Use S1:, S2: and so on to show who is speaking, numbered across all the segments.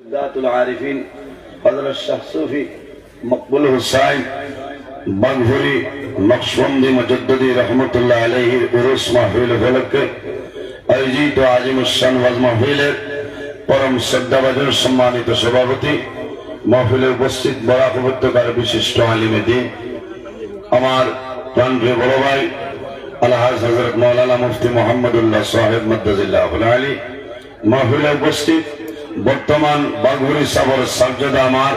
S1: আরিফিন হজরত শাহ সুফি মকবুল হুসাইন বাঘরি নকশবন্দি মজদ্দি রহমতুল্লাহ আলহির উরুস মাহফিল উপলক্ষে আয়োজিত আজিমুসান ওয়াজ মাহফিলের পরম শ্রদ্ধাবাদের সম্মানিত সভাপতি, মাহফিলে উপস্থিত বরাক বিশিষ্ট আলিমে দিন, আমার প্রাণপ্রিয় বড় ভাই, আলহাজ হজরত মৌলানা মুফতি মোহাম্মদুল্লাহ সাহেব মদ্দাজিল্লাহ আলী, মাহফিলে উপস্থিত বর্তমান বাঘুরি সাবর সাবজাদা আমার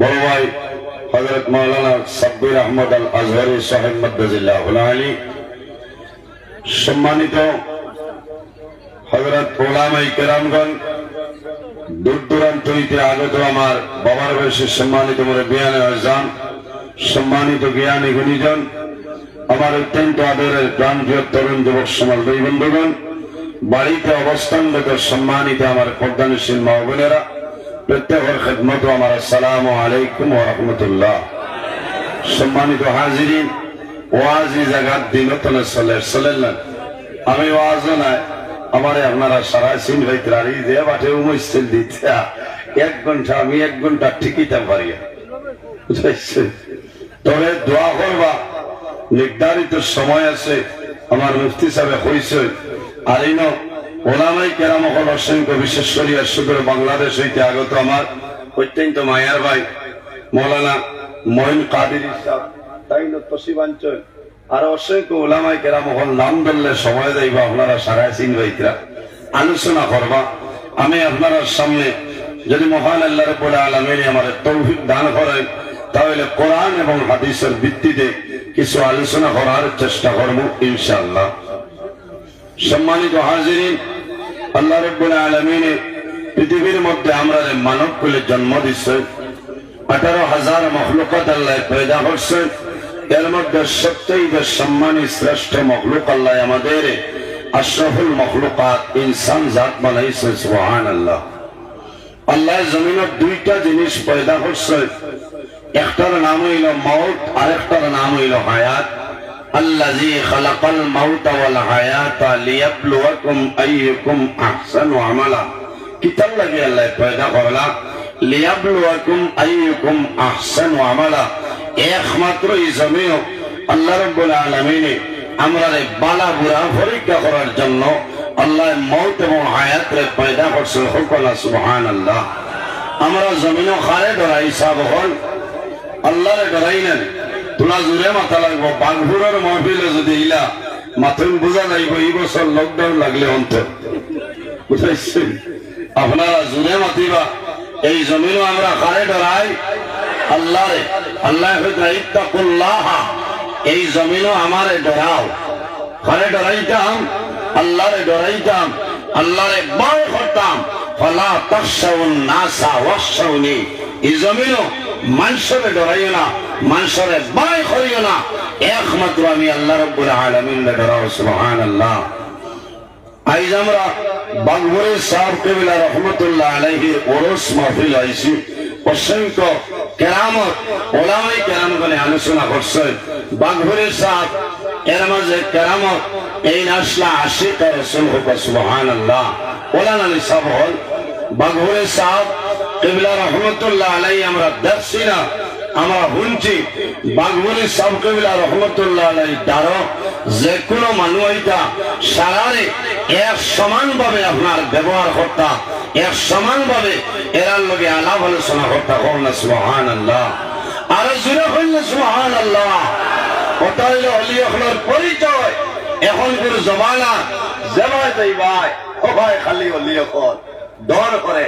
S1: বড় ভাই হজরত মৌলানা সাব্বির আহমদ আল আজহরি সাহেব মদ্দাজিল্লাহ আলী। সম্মানিত হজরত ওলামাই কেরামগণ দূর দূরান্ত হইতে আগত আমার বাবার বয়সে সম্মানিত মনে বিয়ানে আজান, সম্মানিত জ্ঞানী গুণীজন, আমার অত্যন্ত আদরের প্রাণ তরুণ যুবক সমাজ বন্ধুগণ বাড়িতে অবস্থানগত সম্মানিত আমার পদ্মানুশীল মা বোনেরা প্রত্যেকের খেদমত আমার আসসালাম আলাইকুম রহমতুল্লাহ। সম্মানিত হাজিরিন, ওয়াজি জাগাত দিনতনে চলে চলেন আমি ওয়াজও নাই, আমারে আপনারা সারা সিন ভাইত্রারি যে বাটে উমস্তিল দিতে। এক ঘণ্টা, আমি এক ঘণ্টা ঠিকিতে পারি। বুঝাইছেন তবে দোয়া করবা, নির্ধারিত সময় আছে, আমার মুফতি সাহেব কইছে আর ইন ওলামাই কেরামকল অসংখ্য বিশেষ করিয়া সুদূর বাংলাদেশ হইতে আগত আমার অত্যন্ত মায়ার ভাই, মৌলানা মহিন কাদির তাই তসিবাঞ্চল আর অসংখ্য ওলামাই কেরামকল নাম ধরলে সময় যাইবা আপনারা সারা সিন ভাইতরা। আলোচনা করবা, আমি আপনার সামনে যদি মহান আল্লাহ রব্বুল আলামিন আমার তৌফিক দান করেন, তাহলে কোরআন এবং হাদিসের ভিত্তিতে কিছু আলোচনা করার চেষ্টা করব ইনশাআল্লাহ। সম্মানিত হাজিরিন, আল্লাহ রব্বুল আলমিনে পৃথিবীর মধ্যে আমরা মানব কুলে জন্ম দিচ্ছে আঠারো হাজার মখলুকত আল্লাহ পয়দা করছে, এর মধ্যে সবচেয়ে সম্মানী শ্রেষ্ঠ মখলুক আল্লাহ আমাদের আশরফুল মখলুকাত ইনসান জাত বানাইছে সুবহান আল্লাহ আল্লাহ জমিনের দুইটা জিনিস পয়দা করছে, একটার নাম হইল মৌত আরেকটার নাম হইল হায়াত। খালাকাল মাউতা ওয়াল হায়াতা লিয়াবলুয়াকুম আইয়ুকুম আহসানু আমালা। কিতাব লাগে আল্লাহ পয়দা করলা? লিয়াবলুয়াকুম আইয়ুকুম আহসানু আমালা। একমাত্র এই জমিন আল্লাহ রাব্বুল আলামিনে আমরা বালা বুড়া পরীক্ষা করার জন্য আল্লাহ মৌত এবং হায়াত রে পয়দা করছে হুকলা সুবহানাল্লাহ। আমরা জমিনও খারে ধরাই সাব হল আল্লাহরে ডরাই নেন। তোলা জোরে মাথা লাগবো। বাঘপুরের মহফিলে যদি ইলা মাথুন বোঝা যাইব এই বছর লকডাউন লাগলে অন্তর বুঝাইছেন আপনারা জোরে মাতিবা। এই জমিনও আমরা কারে ডরাই আল্লাহরে আল্লাহ ইত্তাকুল্লাহ। এই জমিনও আমারে ডরাও কারে ডরাইতাম আল্লাহরে ডরাইতাম আল্লাহরে ভয় করতাম ফলা তাকশাউন নাসা ওয়াশাউনি এই জমিনও মানুষরে ডরাইও না মানুষরে ভয় করিও না। একমাত্র আমি আল্লাহ রব্বুল আলামিন ডরাও সুবহানাল্লাহ। আইজ আমরা বাগবরের সাহেব কবিলা রহমতুল্লাহ আলাইহির ওরস মাহফিল আইছি। অসংখ্য কেরামত, ওলামাই কেরামগণে আলোচনা করছেন বাগবরের সাহেব, এর মাঝে কেরামত, এই নাসলা আশিক রসুল হোক সুবহান আল্লাহ ওলান আলী সাহেব হল। বাগবরের সাহেব কবিলা রহমতুল্লাহ আলাই আমরা দেখছি না আমরা শুনছি। সাহেব কবিলা রহমতুল্লাহ আলাই যে কোনো মানুষ এটা সারারে এক সমান ভাবে আপনার ব্যবহার করতা, এক সমান ভাবে এরার লগে আলাপ আলোচনা করতা না সুহান আল্লাহ আর জুড়ে হইলে সুহান আল্লাহ হইলে অলি এখনের পরিচয় এখন কোনো জমানা জমায় ও খালি অলি এখন ডর করে।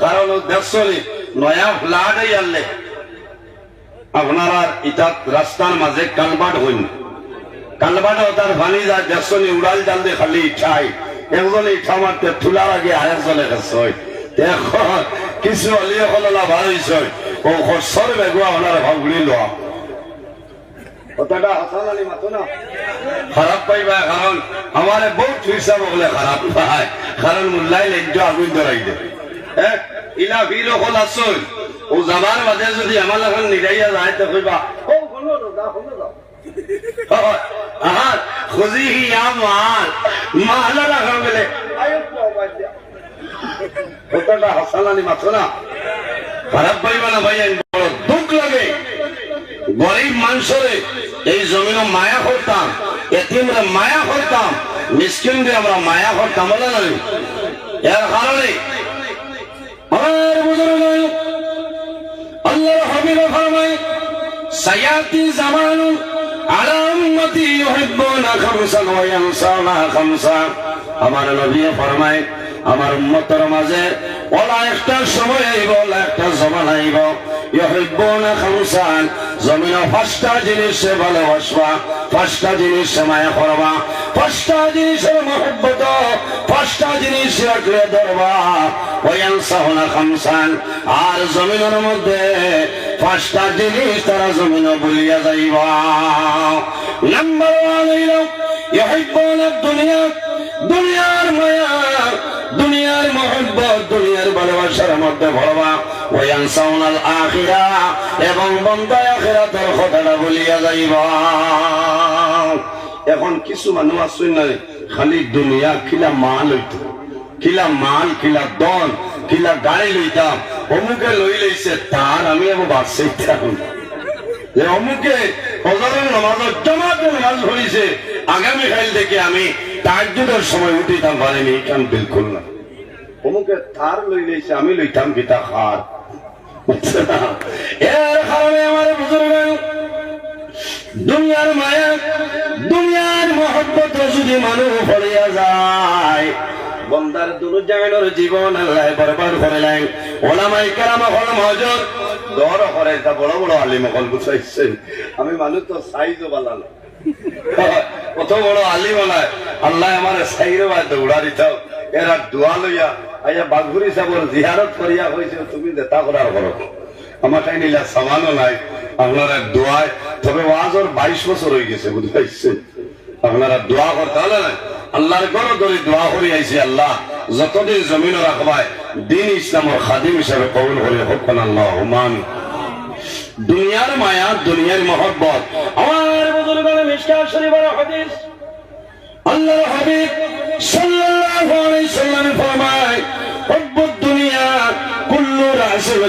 S1: কারণ দেখছনি নয়া ফ্লাডই আনলে। আপনারা ইটাত রাস্তার মাঝে কালবাট হইন। কালবাট তার ভানি যায় দেখছনি উড়াল জাল দিয়ে খালি ইচ্ছাই একজনে ইচ্ছা মারতে থুলার আগে আরেকজনে গেছই এখন কিছু অলিয়ে কললা ভালো হয়েছে ও খরচর বেগুয়া আপনারা ভাব ঘুরি লোয়া কথাটা খারাপ পাইবা কারণ আমারে বহুত হিসাব বলে খারাপ পায় কারণ মুল্লাই লেজ্জ আগুন ধরাই হ্যাঁ ইলা ভিড় হল আসল ও যাবার যদি আমার এখন নিরাইয়া যায়, তো কইবা ও হলো দাদা হলো দাও আহার খুজি হি লাগে। গরিব মানুষরে এই জমিন মায়া করতাম এতিমরে মায়া করতাম মিসকিনরে আমরা মায়া করতাম বলে না এর কারণে আমার বুজুর্গ, আল্লাহর হাবিব ফরমায়, সায়াতি জামানু আলা উম্মতি ইউহিব্বুনা খামসান ওয়া ইয়ানসাউনা খামসা। আমার নবী ফরমায়, আমার উম্মতের মাঝে ওলা একটা সময় আইব, ওলা একটা জমান আইব। ইউহিব্বুনা খামসান জমিন পাঁচটা জিনিসে ভালোবাসবা, পাঁচটা জিনিসে মায়া করবা, পাঁচটা জিনিসের মহব্বত, পাঁচটা জিনিস রাখলে ধরবা। ওয়ানসাউনা খামসান। আর জমিনের মধ্যে পাঁচটা জিনিস তারা জমিন বলিয়া যাইবা। নাম্বার ওয়ান হইল ইউহিব্বুনা দুনিয়া, দুনিয়ার মায়া, দুনিয়ার মহব্বত, দুনিয়ার ভালোবাসার মধ্যে ভরবা। এখন কিছু মানুষ আসুন খালি দুনিয়া খিলা মাল হইতো। কিলা মাল কিলা দন কিলা গাড়ি লইতাম অমুকে লই লইছে, তার আমি আবার বাড়ছে যে অমুকে হজরের ধরিছে আগামী কাল থেকে আমি তাজ্জুদের সময় উঠিতাম, পারিনি কারণ বিলকুল না। অমুকে তার লই লইছে, আমি লইতাম কিতা খার। দুনিয়ার মায়া, দুনিয়ার মহব্বত যদি মানুষ পড়িয়া যায়, বন্দার দুরুজানের জীবন আল্লাহ বরবাদ করে নাই ওলামাই কারামা হল মহজত দর করে তা বড় বড় আলিম হল বুঝাইছে আমি মানুষ তো সাইজও বালালো। কত বড় আলিম হলায় আল্লাহ আমার সাইরে বা দৌড়া দিতাও এরা দোয়া লইয়া আইয়া বাঘুরি সাবর জিয়ারত করিয়া হয়েছে তুমি দেতা করার করো আমার তাই নিলা সামানও নাই। আপনারা দোয়ায়, তবে ওয়াজর বাইশ বছর হয়ে গেছে বুঝতে আপনারা দোয়া করতে হলে না। আল্লাহর গড় ধরে দোয়া করে আইছি আল্লাহ। যতদিন জমিন রাখবায়, দিন ইসলামের খাদিম হিসাবে কবুল করে। হকন আল্লাহ হুমান দুনিয়ার মায়া, দুনিয়ার মহব্বত। আমার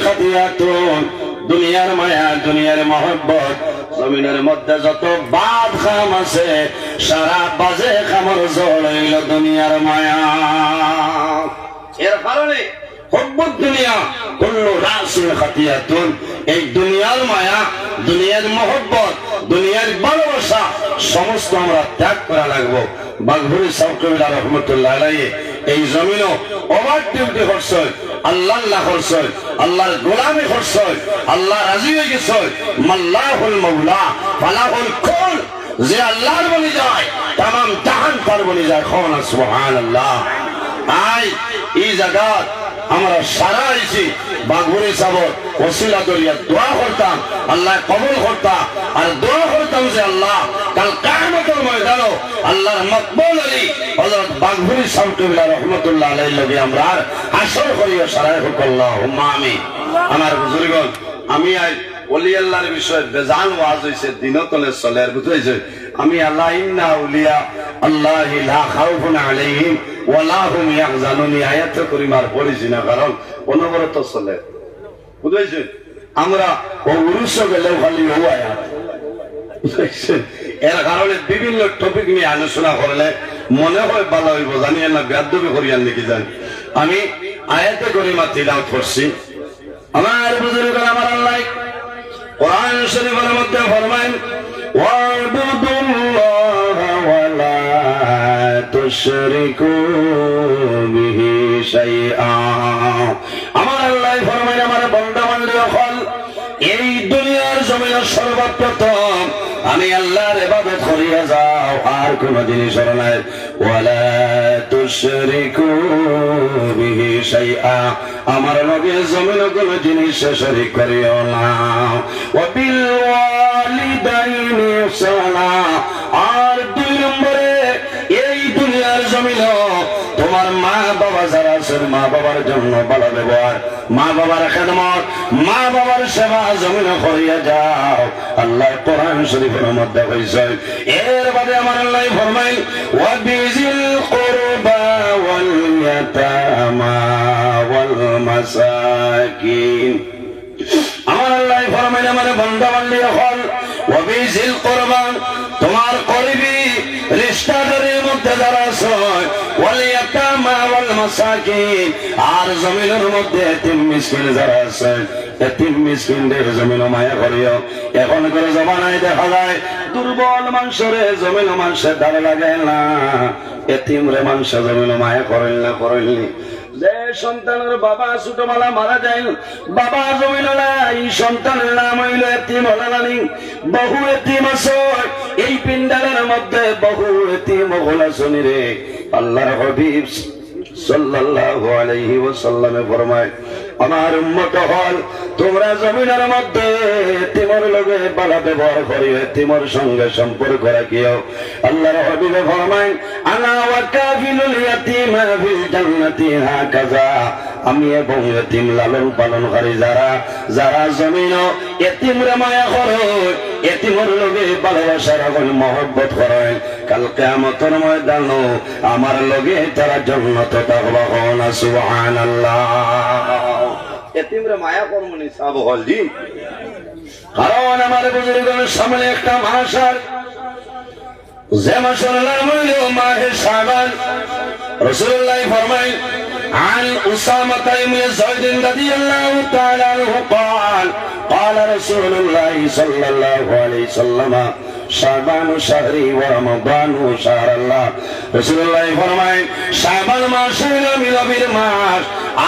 S1: খাতিয়াতুন। দুনিয়ার মায়া, দুনিয়ার মহব্বত, জমিনের মধ্যে যত বাদ খাম আছে, সারা বাজে খামর জল হইল দুনিয়ার মায়া। এর কারণে হব্বত দুনিয়া, কুল্লু রাসিল খাতিয়াতুন। এই দুনিয়ার মায়া, দুনিয়ার মহব্বত, দুনিয়ার ভালোবাসা, সমস্ত আমরা ত্যাগ করা লাগবো। বাঘুরি সাউকবিল্লা রহমতুল্লাহ আলাইহি, এই জমিনও অবাক ডিউটি করছে আল্লাহ আল্লাহ করছে, আল্লাহর গোলামি করছে আল্লাহ রাজি হয়ে গেছে। মাল্লাহুল মৌলা ফালাহুল যে আল্লাহর বলি যায় তাম জাহান তার বলি যায়। খন সুবহান আল্লাহ আই এই জায়গাত আমরা সারা আইছি বাঘুরি সাবর ওসিলা দরিয়া দোয়া করতাম আল্লাহ কবুল করতাম আর দোয়া করতাম যে আল্লাহ, কাল কায়ামতের ময়দানও আল্লাহর মকবুল আলী হযরত বাঘুরি সাউতুল্লাহ রহমাতুল্লাহ আলাইহি লগে আমরা আসর করিয়া সারাই হুকাল্লাহ আল্লাহুম্মা আমি আমার বুজুর্গন আমি ওলি আল্লাহর বিষয়ে বেজান ওয়াজ হইছে দিনতলে চলে বুঝাইছে আমি আল্লাহ, ইন্না উলিয়া আল্লাহ লা খাউফুন আলাইহিম ওয়ালা হুম ইয়াহজানুন আয়াত করিমার পড়েছি না, কারণ অনবরত চলে। বুঝাইছে আমরা ও উরুষ গেলেও খালি ও আয়াত। এর কারণে বিভিন্ন টপিক নিয়ে আলোচনা করলে মনে হয় ভালো হইব, জানি না বেদবি করিয়ান নাকি জানি। আমি আয়াতে করিমা তিলাওয়াত করছি। আমার বুজুর্গ আমার কোরআন শরীফের মধ্যে ফরমায় ওয়াবুদুল্লাহ ওয়ালা তুশরিকু বিহি শাইআ। আমার আল্লাহ ফরমায় আমার বান্দা বান্দী এই দুনিয়ার জমিনের সর্বপ্রথম আমি আল্লাহর ইবাদত করিয়া যাও, আর কোন জিনিস ওয়ালা তুশরিকু বিহি শাইআ। আমার লগে জমিন কোন জিনিস শরীক করিও না। ওয়া বিল ইহসানা। আর দুই নম্বরে, এই দুনিয়ার জমিন তোমার মা বাবা যারা আছেন, মা বাবার জন্য ভালো ব্যবহার। মা বাবার খেদমত, মা বাবার সেবা জমিন করিয়া যাও। আল্লাহ কোরআন শরীফের মধ্যে হয়েছে এর বাদে আমার আল্লাহ ফরমাই ওয়াবিজিল কুরবা আমার আল্লাহ ফরমাই আমার বান্দা বান্দি হল ওয়াবিজিল কুরবা মাসাকিন আর জমিনের মধ্যে এতিম মিসকিন যারা আছে এতিম জমিন মায়া করিও। এখন করে জমানায় দেখা যায়, দুর্বল মানুষরে জমিন মানুষের দ্বারা লাগে না। এতিম রে জমিন মায়া করেন না করেননি এই সন্তানের নাম হইল এতিম হলানি বহু আছে, এই পিন্ডালের মধ্যে বহু এতিম হলা শুনি রে। আল্লাহর হবিব সাল্লাল্লাহু আলাইহি ওয়াসাল্লামে ফরমায়, আমার উম্মত হল, তোমরা জমিনের মধ্যে তিমর লগে তিমর সঙ্গে সম্পর্ক রাখিও। আল্লাহর হাবিবে ফরমায় আনা ওয়া কাফিলুল ইয়াতীমা ফিল আমি এবং এতিম লালন পালন করি যারা যারা জমিন এতিম রে মায়া করো, এতিমর লগে ভালোবাসা রাখেন মহব্বত করেন কালকে কেয়ামতের ময়দান, আমার লগে তারা জন্নত থাকবা হন এতিমরে মায়া কর্মনি সাব হলজি কারণ আমার সামনে একটা মাসার যে হইল মাহে রসুল্লাহ ফরমাই عن أسامة بن زيد رضي الله تعالى عنه قال قال رسول الله صلى الله عليه وسلم শাবান শাহরি ওয়া রমাদান শাহর আল্লাহ রাসূলুল্লাহ ফরমায় শাবান মাস হইল মিলাদের মাস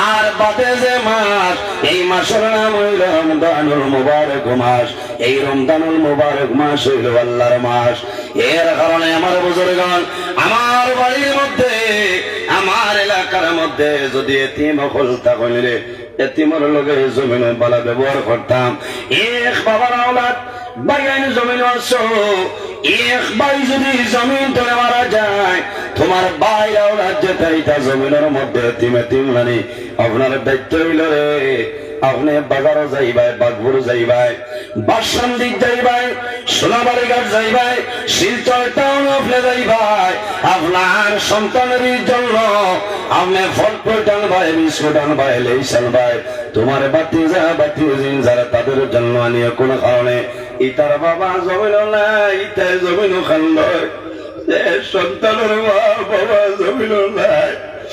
S1: আর বাদে যে মাস এই মাসের নাম হইল রমজানুল মুবারক মাস এই রমজানুল মুবারক মাস হইল আল্লাহর মাস এর কারণে আমার বুজুর্গণ আমার বাড়ির মধ্যে আমার এলাকার মধ্যে যদি এতিম হল তাহলে এতিমর লগে জমিন বালা ব্যবহার করতাম। এক বাবার আওলাদ বাগান জমিন আসো এক বাই যদি জমিন ধরে মারা যায়, তোমার বাই আওলাদ যেটা, এটা জমিনের মধ্যে এতিম এতিম নানি। আপনার দায়িত্ব হইল রে। আপনি বাজারও যাইবাই বাগপুর যাইবাই বাসন্দিক যাইবাই সোনাবাড়ি ঘাট যাইবাই, শিলচর টাউন আপনি যাইবাই। আপনার সন্তানের জন্য আপনি ফল টান ভাই বিস্কুট আনবাই। লেইসান ভাই তোমার বাতি যা বাতি জিন, যারা তাদের জন্য আনিয়ে কোন কারণে ইতার বাবা জমিল না ইতায় জমিল খান্দ সন্তানের বাবা জমিল নাই।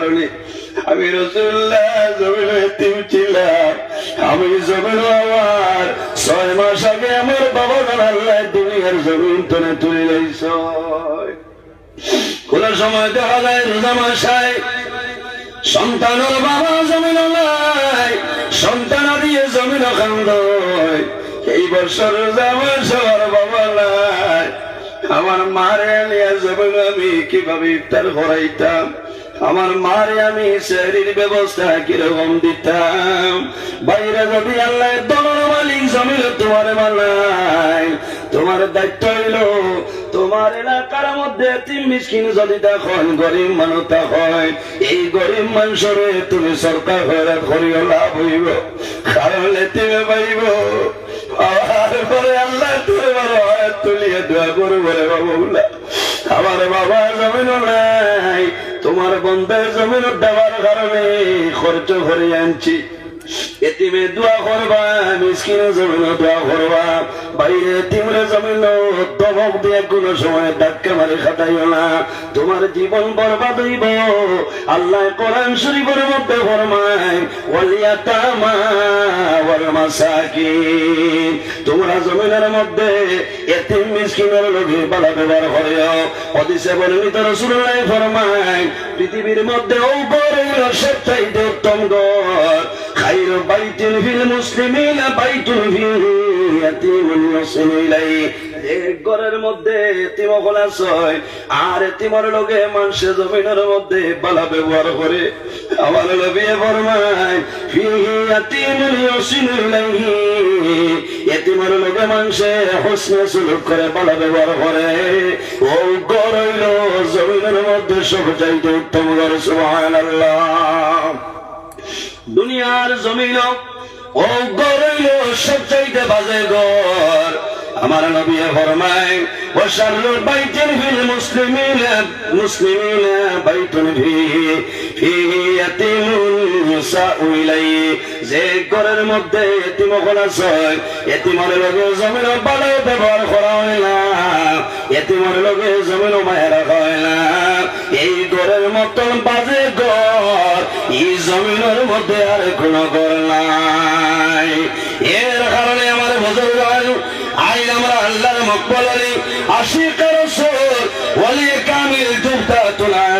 S1: কারণে আমি রসুল্লাহ ছিলাম আমি জমিন আমার, ছয় মাস আগে আমার বাবা আল্লাহ দুনিয়ার জমিন তনে তুলে লাইছ কোন সময় দেখা যায় রোজা মাসায় সন্তানের বাবা জমিন সন্তান দিয়ে জমিন খান্দ এই বছর আমার সবার বাবা নাই। আমার মারে নিয়ে জমিন আমি কীভাবে ইফতার করাইতাম? আমার মারে আমি শরীর ব্যবস্থা কীরকম দিতাম? বাইরে যদি আল্লাহ দলের মালিক জমিল তোমার মালাই তোমার দায়িত্ব হইল তোমার এলাকার মধ্যে তিন মিসকিন যদি দেখুন গরিব মানুষ হয় এই গরিব মানুষরে তুমি সরকার হয়ে করিও লাভ হইব, কারণ তুমি পাইব। আল্লাহ তুলিয়ে দোয়া করব রে আমার বাবা জমিন নাই তোমার বন্ধের জমিন দেওয়ার কারণে খরচ করে আনছি। এতিমে দোয়া করবা মিসকিনে জমিন দোয়া করবা। বাইরে তিমরে জমিন দমক দিয়ে কোন সময় ধাক্কা মারে খাটাইও না। তোমার জীবন বরবাদ হইব। আল্লাহ কোরআন শরীফের মধ্যে ফরমায় ওয়ালিয়াতামা ওয়াল মাসাকিন। তোমরা জমিনের মধ্যে এতিম মিসকিনের লগে বালা ব্যবহার করিও। হদিসে বর্ণিত রাসূলুল্লাহ ফরমায়, পৃথিবীর মধ্যে উপর হইল সবচাইতে উত্তম ঘর খাইর বাইতুন ফিল মুসলিমিন বাইতুন ফিল ইয়াতীমুন ইয়াসিলু ইলাইহি। যে ঘরের মধ্যে এতিম আছে আর এতিমর লোকে মানুষে জমিনের মধ্যে বালা ব্যবহার করে। আমার নবী ফরমায় লোকে মানুষে হোসনে সুলুক করে, বালা ব্যবহার করে। ও ঘর হইল জমিনের মধ্যে সবচাইতে উত্তম ঘর, সুবহানাল্লাহ। দুনিয়ার জমিন ও গরইল সবচাইতে বাজে গর আমার নবী ফরমায়, ও শারুল বাইতিন ফিল মুসলিমিন মুসলিমিন বাইতুন ফি ফি ইয়াতিমুন ইউসাউ যে ঘরের মধ্যে এতিম আছে এতিমের লগে জমিন ভালো ব্যবহার করা হয় না। এতিমের লগে জমিন মায়ের রাখা হয় না। এই ঘরের মতন বাজে ঘর, এই জমিনের মধ্যে আর কোন ঘর নাই। এর কারণে আমার বুজুর্গ আইন আমরা আল্লাহর মকবল আলী আশিকার সোর ওয়ালি কামিল দুবতা তুলারিফি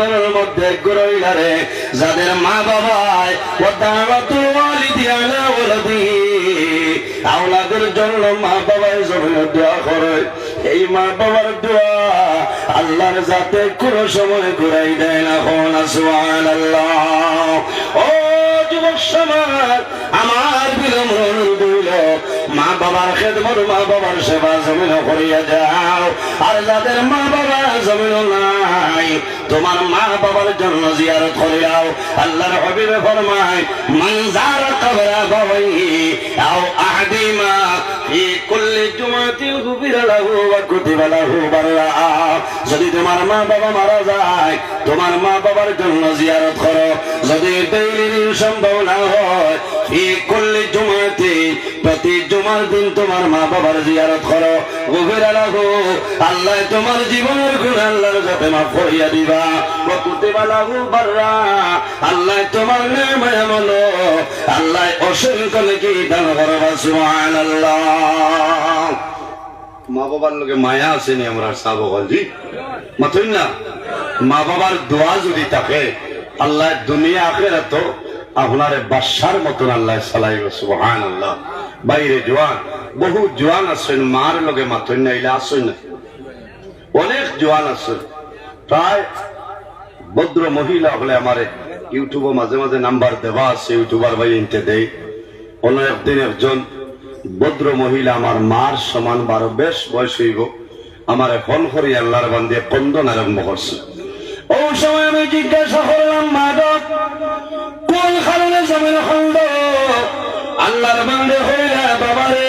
S1: দলের মধ্যে গুরইলারে, যাদের মা ওয়ালাদি আওলাদের জন্য মা বাবায় জমিন দোয়া করে। এই মা বাবার দোয়া আল্লাহর যাতে কোনো সময় ঘুরাই দেয় না হন আল্লাহ ও যুবক সমাজ, আমার বিলম্ব দিল মা বাবার খেদমত, মা বাবার সেবা জমিন করিয়া যাও। আর যাদের মা বাবা জমিন নাই, তোমার মা বাবার জন্য জিয়ারত করে যাও আল্লাহর হবিবে ফরমায় মানজার কবরা বাবাই আও আহদিমা যদি তোমার মা বাবা মারা যায়, তোমার মা বাবার জন্য জিয়ারত করো। যদি সম্ভব না হয় ফি কুল্লি জুমাতি, প্রতি জুমার দিন তোমার মা বাবার জিয়ারত করো। লাহু, আল্লাহ তোমার জীবনের গুণ আল্লাহর করিয়া দিবা। আল্লাহ তোমার নেমায় আল্লাহ অসংখ্য নাকি দান করবা সুবহানাল্লাহ। মা বাবার লোকে মায়া আসেনি আমরা মাথুন না? মা বাবার দোয়া যদি থাকে, আল্লাহ দুনিয়া আপনার বাসার মতন আল্লাহ সালাইব সুবহান আল্লাহ বাইরে জোয়ান, বহু জোয়ান আছেন, মার লগে মাথুন না ইলা আসেন না? অনেক জোয়ান আছেন প্রায় ভদ্র মহিলা হলে আমার ইউটিউবে মাঝে মাঝে নাম্বার দেওয়া আছে, ইউটিউবার ভাই ইনতে দেয় অন্য একদিন একজন ভদ্র মহিলা আমার মার সমান বারো, বেশ বয়স হইব। আমার ফোন করি আল্লাহর বান্দিয়ে কন্দন আরম্ভ করছে। ও সময় আমি জিজ্ঞাসা করলাম, মাদক, কোন কারণে জমিন খন্ড আল্লাহর বান্দে হইলা বাবারে,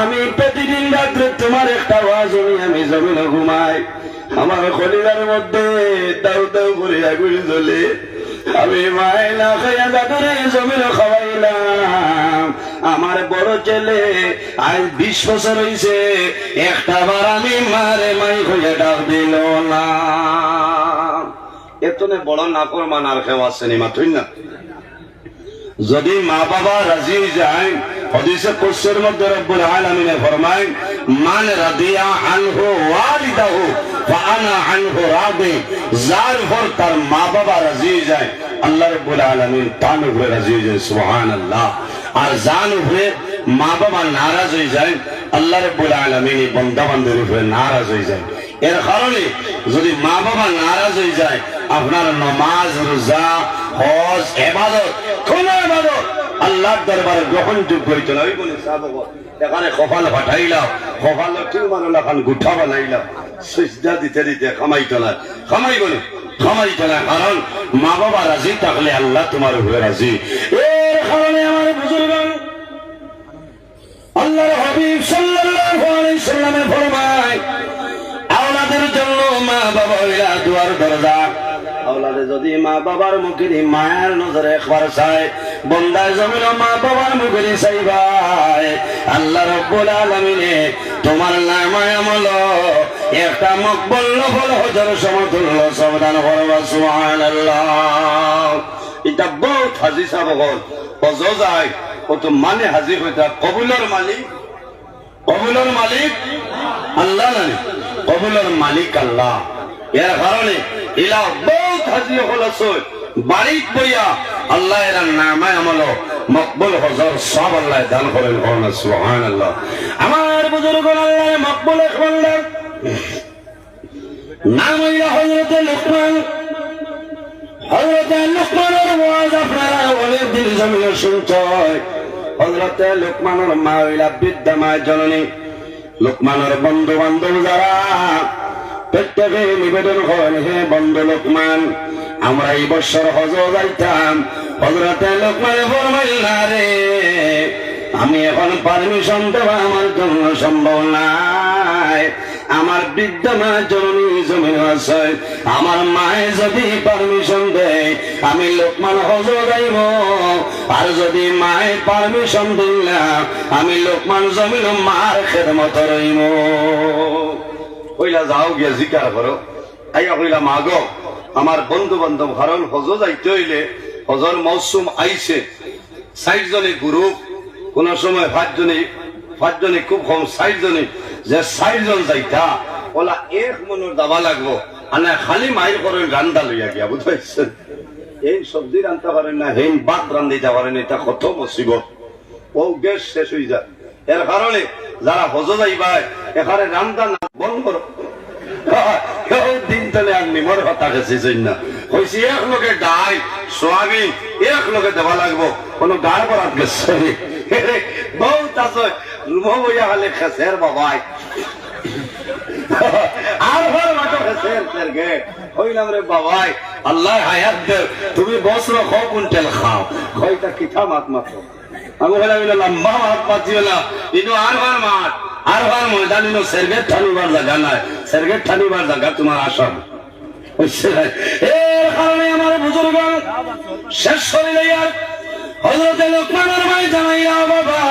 S1: আমি প্রতিদিন রাত্রে তোমার একটা আওয়াজ আমি জমিনে ঘুমাই। আমার খলিলার মধ্যে দাউ দাউ করে আগুন জ্বলে। আমার বড় ছেলে আজ বিশ বছর হয়েছে একটা বার আমি মারে মাই খুঁজে ডাক দিল না। এতনে বড় নাকর কর মানার কেউ তুই মাথুই না? যদি মা বাবা রাজি যায় হদিসে কুরসির মধ্যে রব্বুল আলামিনে ফরমায়, মান রাদিয়া আনহু ওয়ালিদাহু, ফাআনা আনহু রাদি যার পর তার মা বাবা রাজি যায়, আল্লাহ রব্বুল আলামিন তার উপরে রাজি যায়, সুবহানাল্লাহ। আর যার উপরে মা বাবা নারাজ হয়ে যায়, আল্লাহ রব্বুল আলামিন এই বান্দা বান্দার উপরে নারাজ হয়ে যায়। এর কারণে যদি মা বাবা নারাজ হয়ে যায়, আপনার নমাজ, রোজা, হজ, এবাদত, কোন এবাদত আল্লাহর দরবারে গ্রহণযোগ্য না। ওই বলে এখানে কপাল ফাটাইলাম, কপাল কেউ মানুষ এখন গুঠা বানাইলাম। সিজদা দিতে দিতে খামাইতো না। খামাই বলে, খামাইতে না, কারণ মা বাবা রাজি থাকলে আল্লাহ তোমার উপরে রাজি। এর কারণে আমার বুজুর্গ আল্লাহর হাবিব সাল্লাল্লাহু আলাইহি সাল্লামে ফরমায়, আওলাদের জন্য মা বাবা হইলা দুয়ার দরজা। আওলাদে যদি মা বাবার মুখের মায়ের নজরে একবার চায় বন্দায় জমিন মা বাবার মুখের চাইবাই আল্লাহ রব্বুল আলামিনে তোমার নামায় আমল একটা মকবল নফল হজর সমতুল্য সাবধান করবা, সুবহানাল্লাহ। এটা বহুত হাজি সাবগল হজ যায়, কত মানে হাজির হইতা কবুলের মালিক? কবুলের মালিক? আল্লাহ নানি কবুলের মালিক আল্লাহ। এর কারণে বহুত হাজি হল বাড়িত বইয়া আল্লাহ এর নামায় আমল মকবুল হজর সব আল্লাহ দান করেন সুহান আল্লাহ আমার বুজুর্গ আল্লাহ মকবুল করলেন নাম হইয়া হজরতে লুকমান। হজরতে লুকমানের ওয়াজ আপনারা অনেক দিন জমিয়ে শুনছয় হজরতে লুকমানের মা হইলা বিদ্যা মা জননী। লুকমানের বন্ধু বান্ধব যারা প্রত্যেকে নিবেদন করেন, হে বন্ধু লোকমান আমরা এই বছর হজ যাইতাম। হজরতে লোকমানে রে, আমি এখন পারমিশন দেওয়া আমার জন্য সম্ভব নাই। আমার বৃদ্ধা মা জননী আছে। আমার মায়ে যদি পারমিশন দেয়, আমি লোকমান হজ যাইব। আর যদি মায়ে পারমিশন দিল, আমি লোকমান জমিন মার খেদমত রইব। কইলা, যাও গিয়া জিকার করো। আইয়া কইলা, মাগ আমার বন্ধু বান্ধব কারণ হজ যাইতে হইলে, হজর মৌসুম আইছে। ষাট জনে গ্রুপ কোন সময় পাঁচজনে পাঁচজনে খুব কম ষাট জনে যে ষাট জন যাইতা, ওলা এক মনের দাবা লাগবো। আর খালি মাইর করেন রান্দা লইয়া গিয়া বুঝতে এই সবজি রান্ধতে পারেন না হেন ভাত রান্ধিতে পারেন এটা কত মুসিবত ও গ্যাস শেষ হয়ে যায় এর কারণে যারা হজ যাইবাই, এখানে রান্না না বন্ধ তাহলে আর নিমর না হয়েছে এক লোকে সোয়াবিন এক লোকে দেওয়া লাগবো। কোনো গেছে রুম বইয়া হলে খেসের বাবাই। আর মাটো খেসের তেরগে হইলাম রে বাবাই? আল্লাহ হায়াত দে, তুমি বসর খাও, কুইন্টাল খাও। কয়টা কিথা মাত মাত্র। আমি বলে, আমি লম্বা মাত পাচ্ছি না। কিন্তু আর বার মাঠ, আর বার ময়দান জায়গা নাই। ঠানিবার জায়গা তোমার আসাম এর কারণে আমার বুজুর্গ শেষ আর হজরতে লোকমানের ভাই জানাইয়া বাবা,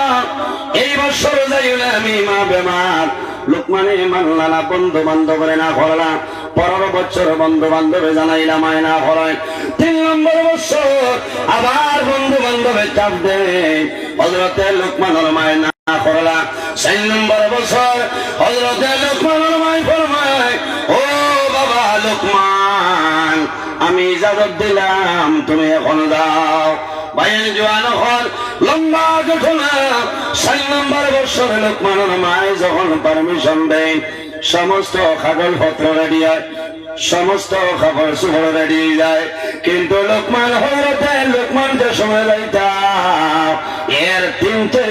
S1: এই বছর যাইলে আমি মা বেমার। লোকমানে মানলা না বন্ধু বান্ধবরে না করলা পরের বছর বন্ধু বান্ধবে জানাইলাম আয় না করায় তিন নম্বর বছর আবার বন্ধু বান্ধবে চাপ দে হজরতে লোকমানের মায় না করলা। চার নম্বর বছর হজরতে লোকমানের মায় ফরমায়, ও বাবা লোকমান, আমি ইজাজত দিলাম, তুমি এখন দাও। ভাইয়ের জোয়ান হল লম্বা ঘটনা চার নম্বর বছর লোকমানের মায় যখন পারমিশন দেয়, সমস্ত কাগজ পত্র রেডি হয়, সমস্ত খবর সুখর রেডি যায়। কিন্তু লোকমান হরতে লোকমান যে সময় যাইতা এর তিন চার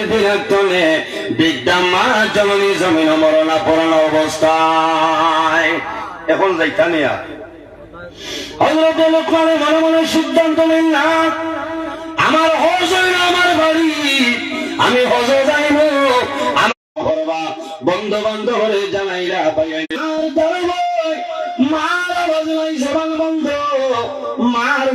S1: বিদ্যা মা, জননী জমিন, মরণা পড়ানো অবস্থায়। এখন যাইতা নিয়া। হজরত মনে মনে সিদ্ধান্ত না আমার হজ আমার বাড়ি, আমি হজ যাইব। বন্ধু বান্ধবরে জানাইলা, পাইয়া মার বন্ধ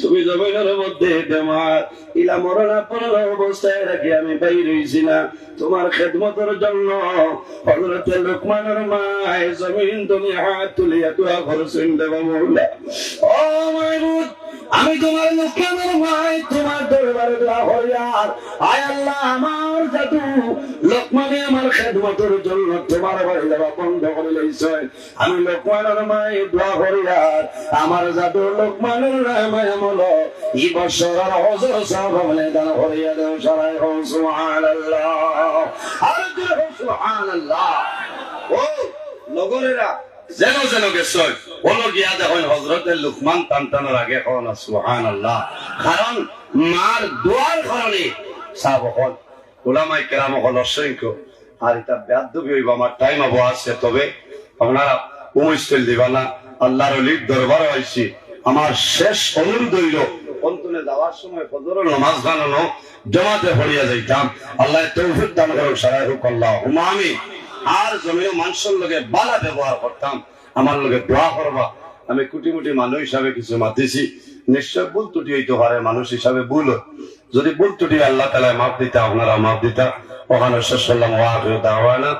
S1: তুমি জমিনের মধ্যে তোমার ইলা মরণা পড়ার অবস্থায় রাখি আমি বাইর হইছি না? তোমার খেদমতের জন্য হজরতে লোকমানের মায় জমিন তুমি হাত তুলিয়া তুয়া করছেন দেবা মৌলা ও মাইবুদ
S2: আমি তোমার লোকমানের ভাই তোমার দরবারে দোয়া আয় আল্লাহ, আমার জাদু লোকমানে আমার খেদমতের জন্য তোমার বাড়ি যাওয়া বন্ধ করে লইছে আমি লোকমানের মাই দোয়া আর। আমার জাদু লোকমানের রামায় ও নগরেরা, যেন যেন গিয়া দেখুন হজরতের লুকমান টানটানোর আগে হন কারণ মার দোয়ার কারণে হল কেরাম হল অসংখ্য। আর এটা ব্যাধবি হইব, আমার টাইম আবো আছে, তবে আপনারা উমিস্টেল দিবা না, আল্লাহর দরবার হয়েছি আমার শেষ অনুরোধ হইল যাওয়ার সময় ফজরের নামাজ জমাতে পড়িয়া যাইতাম। আল্লাহ তৌফিক দান সারাই হোক আল্লাহ আমি আর জমিও মানুষের লগে বালা ব্যবহার করতাম। আমার লগে দোয়া করবা। আমি কোটি কোটি মানুষ হিসাবে কিছু মাতিছি। নিশ্চয় ভুল ত্রুটি হইতে পারে, মানুষ হিসাবে ভুল যদি ভুল ত্রুটি আল্লাহ তালা মাফ দিতা, আপনারা মাফ দিতা। ওখানে শেষ করলাম ওয়াহ দাওয়ানা।